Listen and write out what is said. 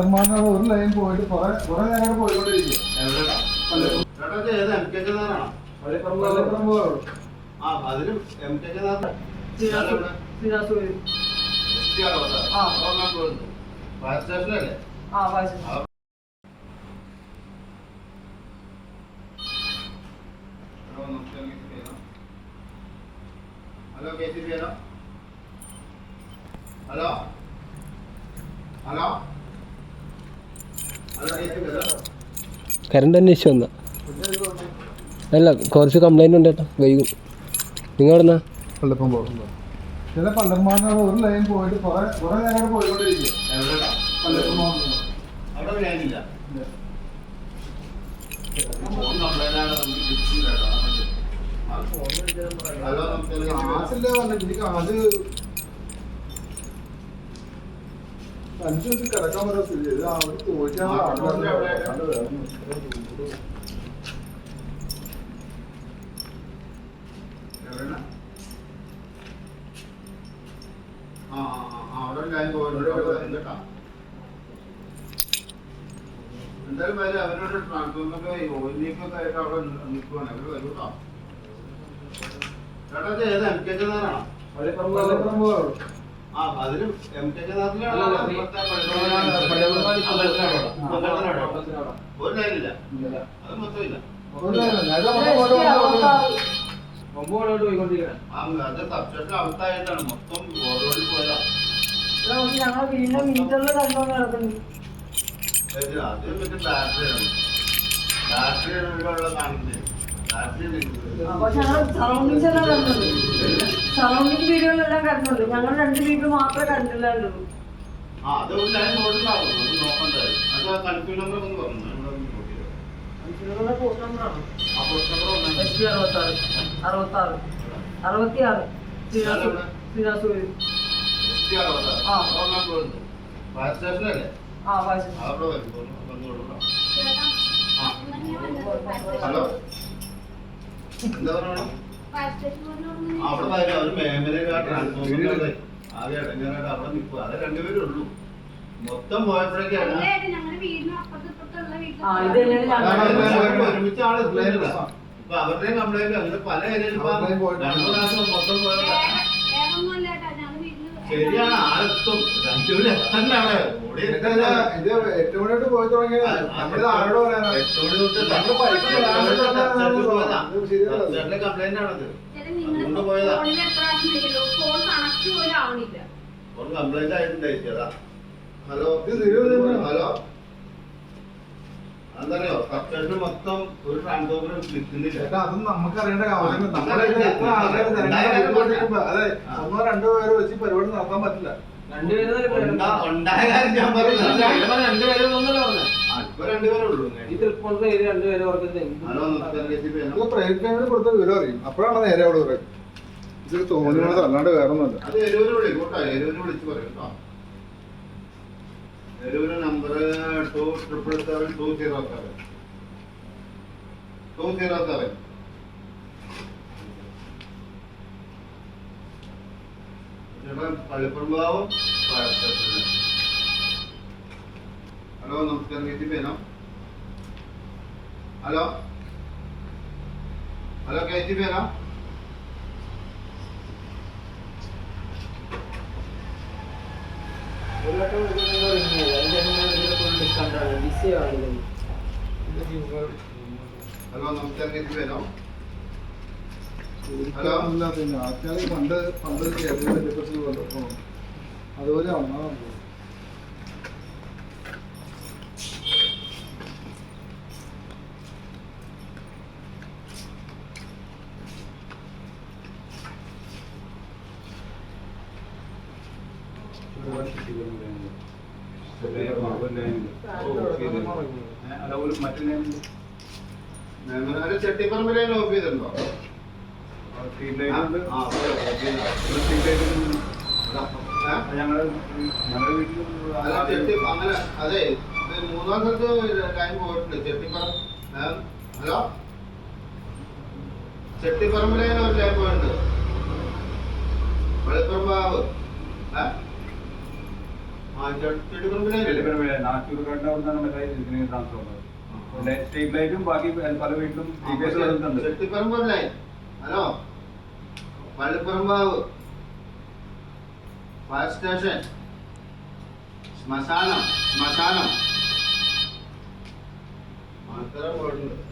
പള്ളർമാങ്ങ ഒരു ലൈൻ പോയിട്ട് കുറെ കുറെ നേരം പോയിക്കൊണ്ടിരിക്കും. Hello, K C B hello? Hello? Current അന്വേഷിച്ച് വന്ന. അല്ല കുറച്ച് കംപ്ലൈന്റ് ഉണ്ട് കേട്ടോ. വൈകും. നിങ്ങൾ എവിടുന്നാ? പള്ളിപ്പം പോകും. ചില പള്ളർമാങ്ങ ഒരു ലൈൻ പോയിട്ട് കുറെ കുറെ നേരം പോയിക്കൊണ്ടിരിക്കും എവിടെടാ? പള്ളിപ്പം അവിടെ ഞാനില്ല ഫോൺ കംപ്ലൈന്റ് ആണ്. നമുക്ക് കിട്ടിയില്ല ദിവസം കിടക്കാൻ പറ്റത്തില്ല ഇത് അവർ എവിടെയാണ്? ആ അവിടെ ഒരു പോയിട്ടുണ്ട് കേട്ടോ. എന്തായാലും അവരുടെ അവരോട് ട്രാൻസ്ഫോമൊക്കെ ഓയിൽ ലീക്കൊക്കെ ആയിട്ട് അവിടെ നിൽക്കുവാണ് അവർ വരൂട്ടോ ചേട്ടാ ഇത് ഏത് എം കെ നാറാണോ ഒരു ലൈനില്ല അത് പോയിക്കൊണ്ടിരിക്കണം മൊത്തം ഓരോടി പോയതാ. ഞങ്ങൾ മീറ്ററിൽ നടക്കുന്നു. മറ്റേ ബാറ്ററിയാണ്. ബാറ്ററിയാണ് കാണിക്കുന്നത് ബാറ്ററി പക്ഷെ ഞങ്ങൾ സറൗണ്ടിങ്സ് എല്ലാം കണ്ടുണ്ട് സറൗണ്ടിങ് വീടുകളെല്ലാം കണ്ടുണ്ട് ഞങ്ങൾ രണ്ട് വീട് മാത്രമേ പി അറുപത്താറ്. അറുപത്തിയാറ്. ശ്രീനാസ് ശ്രീനാസ് വരും എസ് ടി ആ. ഫയർ സ്റ്റേഷനല്ലേ ആ കൊടുക്കണം ആ. ഹലോ എന്താ? പറയണം ആ, അവിടെ വരും. അവർ മേമലൊക്കെ ട്രാൻസ്ഫോമർ ആകെ ഇടങ്ങാനായിട്ട് അവിടെ നിൽക്കുക അത് രണ്ടുപേരും ഉള്ളൂ. മൊത്തം ആ, അതാണ് ഒരുമിച്ച് ആൾ എത്തിയില്ല. ഇപ്പൊ അവരുടെയും കംപ്ലൈന്റ് അങ്ങനെ പല പോയിട്ടുണ്ട്. രണ്ടു പ്രാവശ്യം മൊത്തം പോയതാ. ശരിയാണ്. ഇത് ഏറ്റവും പോയി തുടങ്ങിയത് ആരോട് പറയാനാണ്. പോയതാ. കംപ്ലൈന്റ് ഒരു കംപ്ലൈന്റ് ആയിട്ടുണ്ടായിരിക്കും ഹലോ? ഹലോ? മൊത്തം ഒരു ട്രാൻസ്ഫോമർ നിൽക്കുന്നില്ല. അതെ ഒന്നോ രണ്ടോ പേര് വെച്ച് പരിപാടി നടത്താൻ പറ്റില്ല. ഉണ്ടാ- ഉണ്ടായ കാര്യം ഞാൻ പറഞ്ഞില്ല. രണ്ടുപേരും ഒന്നല്ല പറഞ്ഞത് ആ, ഇപ്പൊ രണ്ടുപേരേ ഉള്ളൂ ഈ തൃപ്പൂണിത്തെ ഏരിയ രണ്ടുപേരും ഓർക്കുന്നത് ഹലോ നമസ്കാരം കെ സി പി ഇത് പ്രൈവറ്റ് ബാങ്കിന് കൊടുത്ത വിവരം അറിയും. അപ്പോഴാണ് നേരെ അവിടെ പറയും ഇത് തോന്നുന്നത് അല്ലാണ്ട് വേറെ ഒന്നുമല്ല number two triple seven two zero seven two zero seven ചേട്ടാ പള്ളിപ്പുറമ്പാവും ഹലോ നമസ്കാരം കെ സി പി ആണോ hello hello K C P ആണോ ഹലോ നമസ്കാരം വേണോ? ആണോ ഹലോ. പിന്നെ ആൾക്കാർ പണ്ട് പണ്ട് കേരളത്തിലെ ഡിപ്രഷൻ വന്നപ്പോ അതുപോലെ വന്നാ ഒരു ചെട്ടിപ്പറമ്പിലെ ഓഫ് ചെയ്തിട്ടുണ്ടോ. ഏ? അല്ല, ചെട്ടി അങ്ങനെ അതെ മൂന്നാം സ്ഥലത്ത് ലൈൻ പോയിട്ടുണ്ട്. ചെട്ടിപ്പറം ഏ? ഹലോ? ചെട്ടിപ്പറമ്പിലെ ഒരു ലൈൻ പോയിട്ടുണ്ട്. വെളുപ്പുറമ്പാവ് മറ്റേ ട്രാൻസ്ഫർ വന്നത് പിന്നെ സ്ട്രീറ്റ് ലൈറ്റും ബാക്കി പല വീട്ടിലും ടി പി എസ് വരുന്നുണ്ട് ചെട്ടിപ്പറമ്പല്ലേ ഹലോ പള്ളിപ്പറമ്പാവ് ഫയർ സ്റ്റേഷൻ ശ്മശാനം ശ്മശാനം അത്തരം വീടുണ്ട്